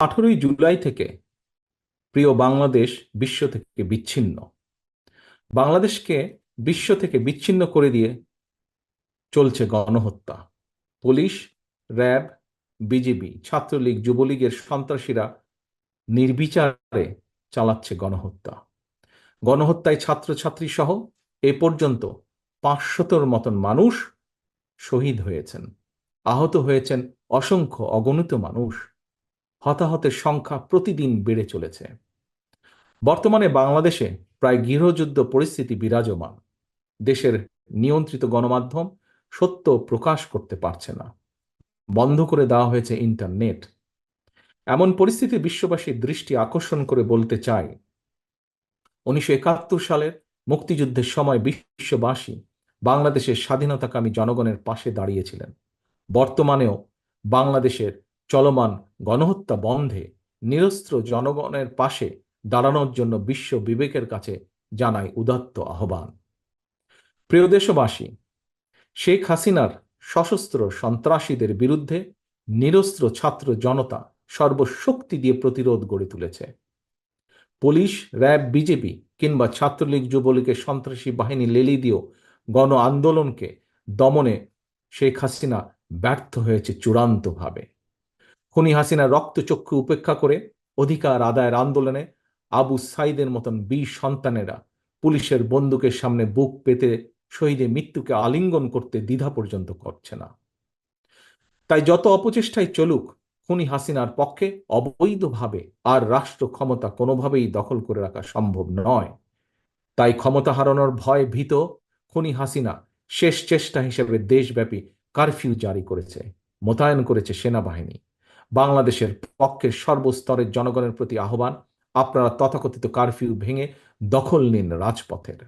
আঠেরোই জুলাই থেকে প্রিয় বাংলাদেশ বিশ্ব থেকে বিচ্ছিন্ন। বাংলাদেশকে বিশ্ব থেকে বিচ্ছিন্ন করে দিয়ে চলছে গণহত্যা। পুলিশ, র্যাব বিজেপি ছাত্রলীগ, যুবলীগের সন্ত্রাসীরা নির্বিচারে চালাচ্ছে গণহত্যা। গণহত্যায় ছাত্রছাত্রী সহ এ পর্যন্ত পাঁচশতর মতন মানুষ শহীদ হয়েছেন। আহত হয়েছেন অসংখ্য অগণিত মানুষ। হতাহতের সংখ্যা প্রতিদিন বেড়ে চলেছে। বর্তমানে বাংলাদেশে প্রায় গৃহযুদ্ধ পরিস্থিতি বিরাজমান। দেশের নিয়ন্ত্রিত গণমাধ্যম সত্য প্রকাশ করতে পারছে না। বন্ধ করে দেওয়া হয়েছে ইন্টারনেট। এমন পরিস্থিতি বিশ্ববাসীর দৃষ্টি আকর্ষণ করে বলতে চাই উনিশশো একাত্তর সালের মুক্তিযুদ্ধের সময় বিশ্ববাসী বাংলাদেশের স্বাধীনতাকামী জনগণের পাশে দাঁড়িয়েছিলেন। বর্তমানেও বাংলাদেশের চলমান গণহত্যা বন্ধে নিরস্ত্র জনগণের পাশে দাঁড়ানোর জন্য বিশ্ব বিবেকের কাছে জানাই উদাত্ত আহ্বান। প্রিয় দেশবাসী, শেখ হাসিনার সশস্ত্র সন্ত্রাসীদের বিরুদ্ধে নিরস্ত্র ছাত্র জনতা সর্বশক্তি দিয়ে প্রতিরোধ গড়ে তুলেছে। পুলিশ, র্যাব, বিজেপি কিংবা ছাত্রলীগ, যুবলীগের সন্ত্রাসী বাহিনী লেলি দিয়েও গণ আন্দোলনকে দমনে শেখ হাসিনা ব্যর্থ হয়েছে চূড়ান্তভাবে। খুনি হাসিনা রক্তচক্ষু উপেক্ষা করে অধিকার আদায়ের আন্দোলনে আবু সাইদের মতন বীর সন্তানেরা পুলিশের বন্দুকের সামনে বুক পেতে শহীদের মৃত্যুকে আলিঙ্গন করতে দ্বিধা পর্যন্ত করছে না। তাই যত অপচেষ্টাই চলুক, খুনি হাসিনার পক্ষে অবৈধভাবে আর রাষ্ট্র ক্ষমতা কোনোভাবেই দখল করে রাখা সম্ভব নয়। তাই ক্ষমতা হারানোর ভয় ভীত খুনি হাসিনা শেষ চেষ্টা হিসেবে দেশব্যাপী কারফিউ জারি করেছে, মোতায়েন করেছে সেনাবাহিনী। বাংলাদেশের পক্ষের সর্বস্তরের জনগণের প্রতি আহ্বান। আপনারা তথাকথিত কারফিউ ভেঙে দখল নিন রাজপথের।